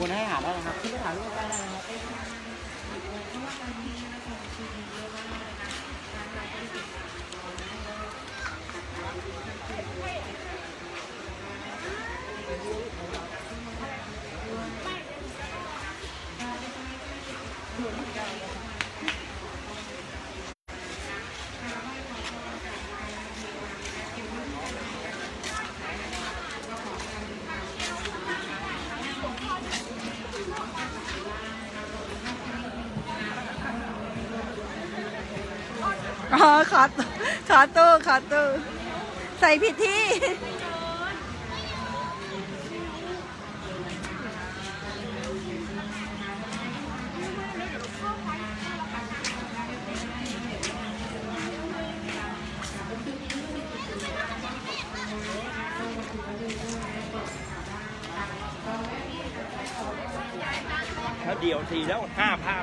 บนให้อาหารได้นะครับขึ้นไปถ่ายรูปได้นะครับ ออขอตู้ขอตู้ขอตู้ใส่ผิดที่ ถ้าเดี่ยวทีแล้วห้าภาพ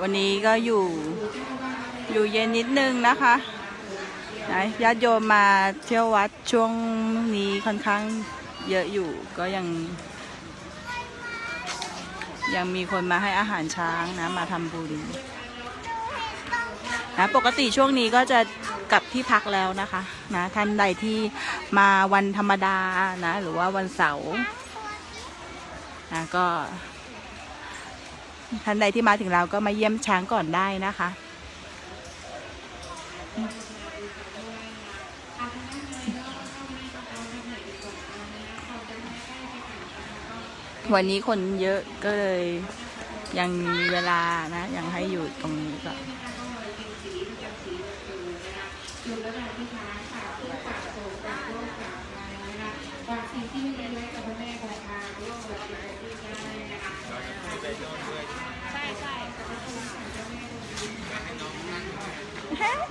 วันนี้ก็อยู่อยู่เย็นนิดนึงนะคะนะญาติโยมมาเที่ยววัดช่วงนี้ค่อนข้างเยอะอยู่ก็ยัง ยังมีคนมาให้อาหารช้างนะ มาทำบุญนะปกติช่วงนี้ก็จะกลับที่พักแล้วนะคะนะท่านใดที่มาวันธรรมดานะ หรือว่าวันเสาร์นะก็ ท่านใดที่มาถึงเราก็มาเยี่ยมช้างก่อนได้นะคะ วันนี้คนเยอะก็เลยยังมีเวลานะ ยังให้อยู่ตรงนี้ก่อน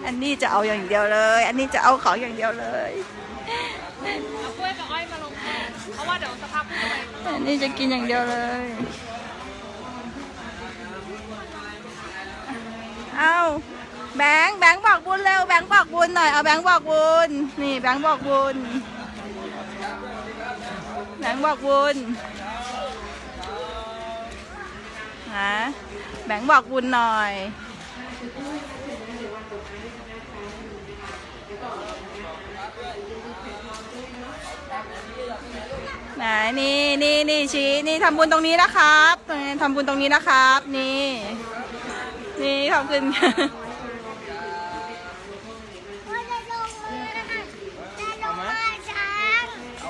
อันนี้จะเอาอย่างเดียวเลย อันนี้จะเอาของอย่างเดียวเลยเอากล้วยกับอ้อยมาลงแทนเพราะว่าเดี๋ยวสภาพกล้วยอันนี้จะกินอย่างเดียวเลยเอาแบงค์แบงค์บอกบุญเร็วแบงค์บอกบุญหน่อยเอาแบงค์บอกบุญนี่แบงค์บอกบุญแบงค์บอกบุญนะแบงค์บอกบุญหน่อย ไหนนี่นี่นี่ชี้นี่ทำบุญตรงนี้นะครับนี่ทำบุญตรงนี้นะครับ นี่ นี่ขอบคุณว่าจะลงมือนะคะจะลงมือช้างเอา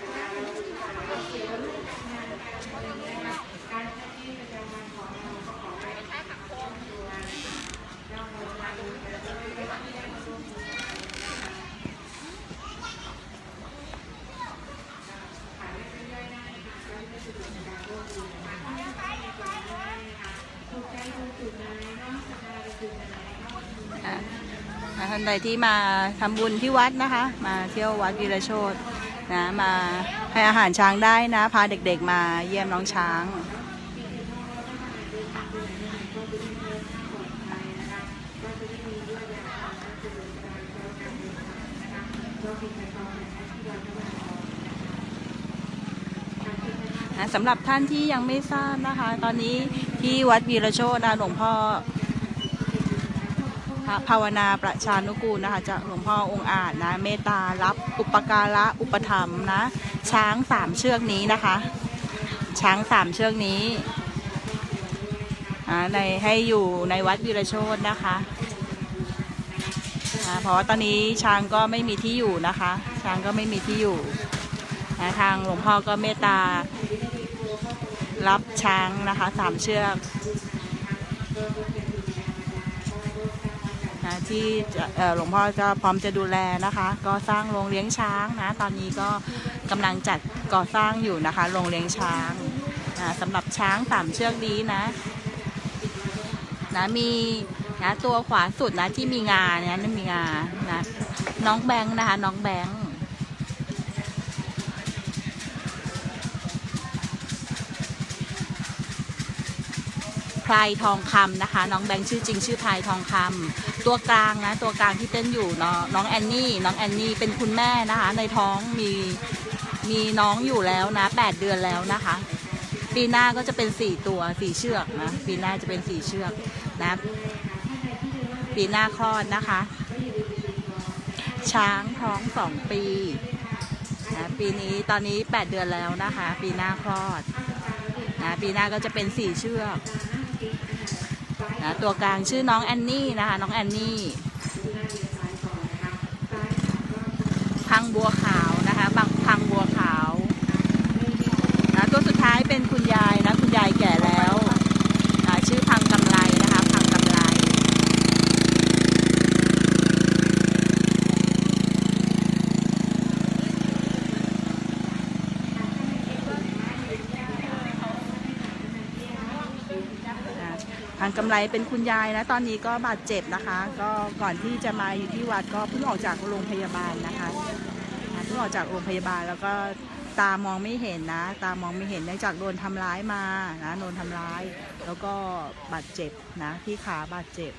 ท่านใดที่มาทำบุญที่วัดนะคะ มาเที่ยววัดวีรโชตนะมาให้อาหารช้างได้นะ พาเด็กๆมาเยี่ยมน้องช้างสำหรับท่านที่ยังไม่ทราบนะคะ ตอนนี้ที่วัดวีรโชตนะหลวงพ่อ ภาวนาประชานุกูลนะคะจากหลวงพ่อองค์อาจนะเมตตารับอุปการะอุปถัมนะ ช้างสามเชือกนี้นะคะ ช้างสามเชือกนี้ในให้อยู่ในวัดวีรโชตนะคะเพราะว่าตอนนี้ช้างก็ไม่มีที่อยู่นะคะ ช้างก็ไม่มีที่อยู่นะทางหลวงพ่อก็เมตตารับช้างนะคะสามเชือก นะที่หลวงพ่อจะพร้อมจะดูแลนะคะ ก็สร้างโรงเลี้ยงช้างนะ ตอนนี้ก็กำลังจัดก่อสร้างอยู่นะคะโรงเลี้ยงช้างนะสำหรับช้างสามเชือกนี้นะนะมีนะตัวขวาสุดนะที่มีงาเนี่ยนั่นมีงานะน้องแบงค์นะคะน้องแบงค์ พ ลายทองคำนะคะ น้องแบงค์ชื่อจริงชื่อพลายทองคำตัวกลางนะตัวกลางที่เต้นอยู่น้องน้องแอนนี่น้องแอนนี่เป็นคุณแม่นะคะ ในท้องมีมีน้องอยู่แล้วนะแปดเดือนแล้วนะคะ ปีหน้าก็จะเป็นสี่ตัวสี่เชือกนะปีหน้าจะเป็นสี่เชือกนะปีหน้าคลอดนะคะ ช้างท้องสองปีนะปีนี้ตอนนี้แปดเดือนแล้วนะคะ ปีหน้าคลอดนะปีหน้าก็จะเป็นสี่เชือก นะตัวกลางชื่อน้องแอนนี่นะคะ น้องแอนนี่พังบัวขาวนะคะบางพังบัวขาวนะตัวสุดท้ายเป็นคุณยายนะคุณยายแก่แล้วนะชื่อพังกำไรนะคะ พังกำไร นะทางกำไรเป็นคุณยายนะ ตอนนี้ก็บาดเจ็บนะคะ ก็ก่อนที่จะมาอยู่ที่วัดก็เพิ่งออกจากโรงพยาบาลนะคะนะเพิ่งออกจากโรงพยาบาลแล้วก็ตามองไม่เห็นนะ ตามองไม่เห็นเนื่องจากโดนทำร้ายมานะโดนทำร้าย แล้วก็บาดเจ็บนะที่ขาบาดเจ็บ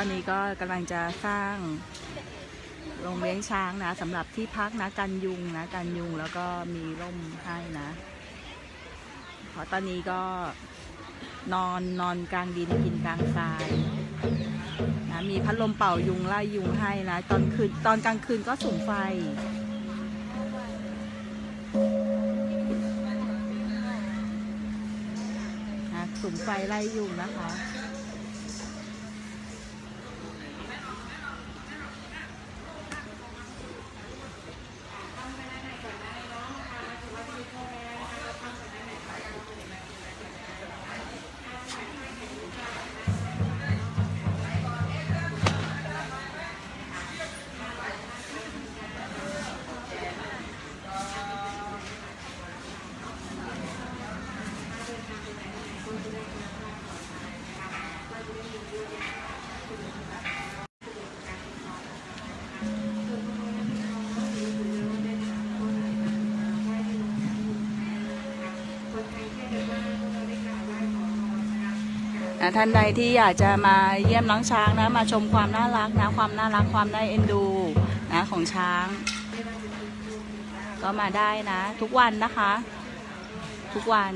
ตอนนี้ก็กำลังจะสร้างโรงเลี้ยงช้างนะสำหรับที่พักนะกันยุงนะกันยุงแล้วก็มีร่มให้นะเพราะตอนนี้ก็นอนนอนกลางดินกินกลางทรายนะมีพัดลมเป่ายุงไล่ยุงให้นะ ตอนคืนตอนกลางคืนก็สุ่มไฟนะสุ่มไฟไล่ยุงนะคะ นะท่านใดที่อยากจะมาเยี่ยมน้องช้างนะ มาชมความน่ารักนะ ความน่ารักความน่าเอ็นดูนะของช้าง ก็มาได้นะ ทุกวันนะคะ ทุกวัน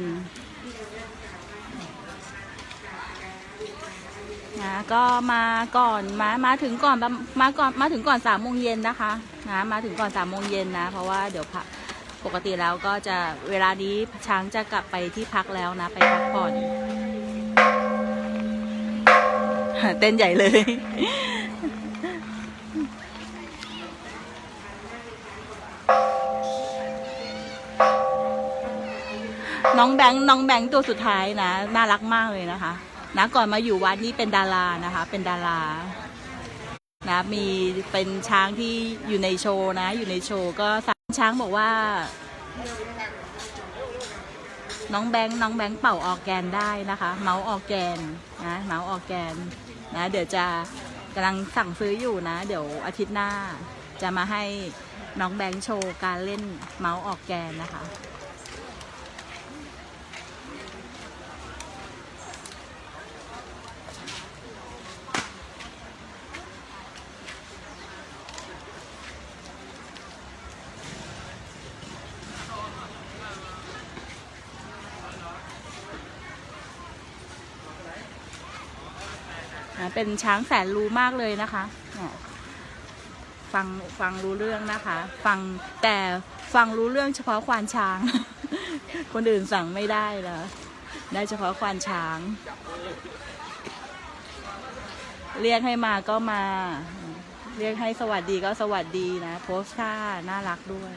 นะก็มาก่อนมามาถึงก่อนประมาก่อนมาถึงก่อนสามโมงเย็นนะคะนะมาถึงก่อนสามโมงเย็นนะเพราะว่าเดี๋ยวพักปกติแล้วก็จะเวลานี้ช้างจะกลับไปที่พักแล้วนะไปพักผ่อน เต้นใหญ่เลย น้องแบงค์น้องแบงค์ตัวสุดท้ายนะ น่ารักมากเลยนะคะ นะก่อนมาอยู่วัดนี่เป็นดารานะคะ เป็นดารานะมีเป็นช้างที่อยู่ในโชว์นะ อยู่ในโชว์ก็สั่งช้างบอกว่า น้องแบงค์น้องแบงค์เป่าออกแกนได้นะคะ เมาส์ออกแกนนะเมาส์ออกแกน นะ เดี๋ยวจะกำลังสั่งซื้ออยู่นะ เดี๋ยวอาทิตย์หน้าจะมาให้น้องแบงค์โชว์การเล่นเมาส์ออกแกนนะคะ เป็นช้างแสนรู้มากเลยนะคะฟังฟังรู้เรื่องนะคะ ฟังแต่ฟังรู้เรื่องเฉพาะควานช้าง คนอื่นสั่งไม่ได้นะได้เฉพาะควานช้าง เรียกให้มาก็มา เรียกให้สวัสดีก็สวัสดีนะ โพสท่าน่ารักด้วย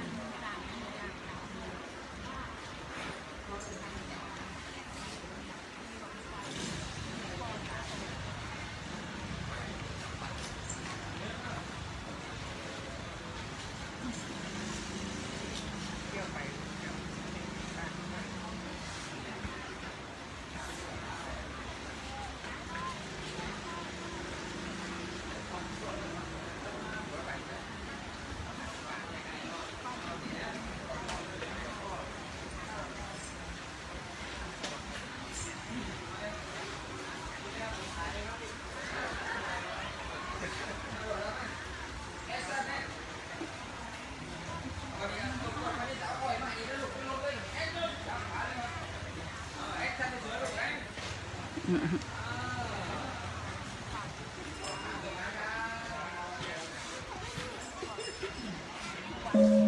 จั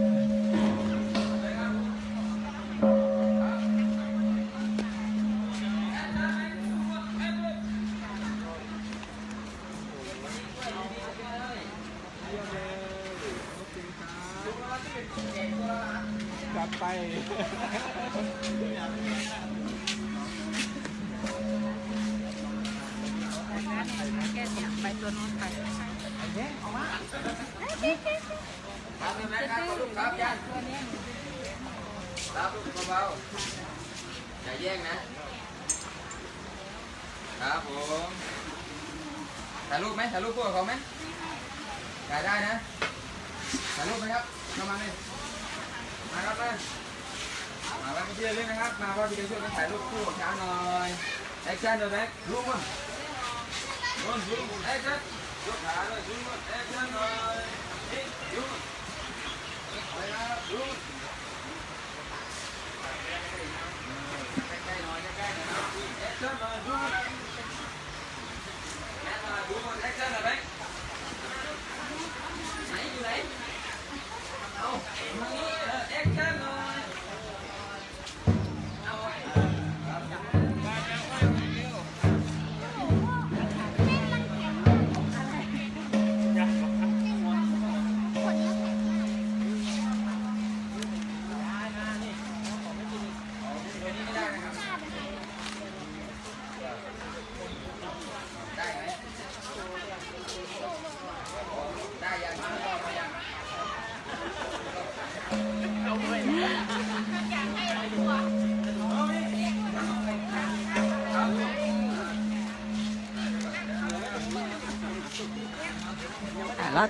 รับลูกเบาๆอย่าแย่งนะ ครับผมถ่ายรูปไหมถ่ายรูปคู่กับเขาไหมถ่ายได้นะถ่ายรูปไหมครับเข้ามาเลยมาครับมามาไว้เพื่อนเล่นนะครับ มาว่าพี่จะช่วยกันถ่ายรูปคู่กับช้างหน่อยแอคชั่นเดี๋ยวแบ็ครูปมั้งรูปรูปแอคชั่นยกขาเลยรูปมั้งแอคชั่นหน่อยนี่รูปไปครับรูป ใกล้ๆหน่อยใกล้ๆหน่อย น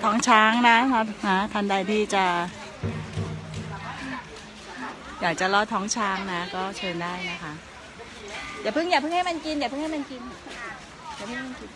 ท้องช้างนะคะท่านใดที่จะ อยากจะลอดท้องช้างนะ ก็เชิญได้นะคะอย่าเพิ่งอย่าเพิ่งให้มันกินอย่าเพิ่งให้มันกินอย่าเพิ่งให้มันกิน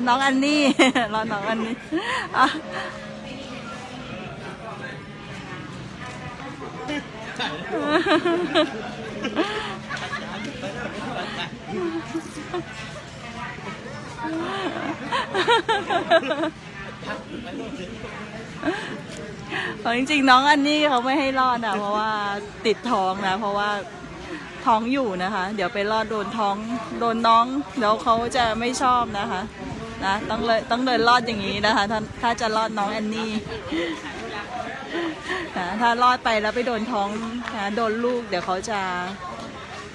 อน้องอันนี่รอน้องอันนี่จริงๆน้องอันนี้เขาไม่ให้รอดนะเพราะว่าติดท้องนะ เพราะว่าท้องอยู่นะคะ เดี๋ยวไปรอดโดนท้องโดนน้องเดี๋ยวเขาจะไม่ชอบนะคะ นะต้องเลยต้องเดินรอดอย่างนี้นะคะ ถ้าถ้าจะรอดน้องแอนนี่นะถ้ารอดไปแล้วไปโดนท้องนะโดนลูก เดี๋ยวเขาจะ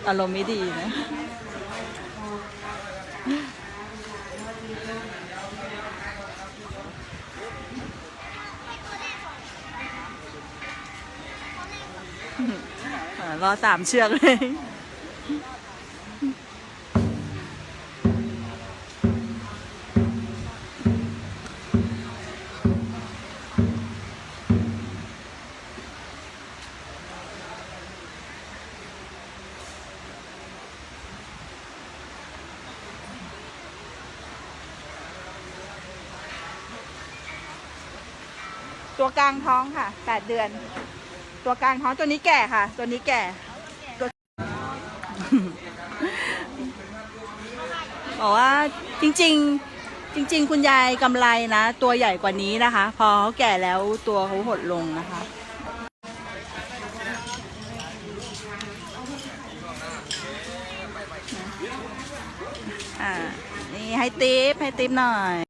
อารมณ์ไม่ดีนะรอสามเชือกเลย ตัวกลางท้องค่ะแปดเดือน ตัวกลางท้องตัวนี้แก่ค่ะ ตัวนี้แก่ตัวบอกว่าจริง ๆ จริง ๆ คุณยายกำไรนะ ตัวใหญ่กว่านี้นะคะ พอเขาแก่แล้วตัวเขาหดลงนะคะอ่านี่ให้ติปให้ติปหน่อย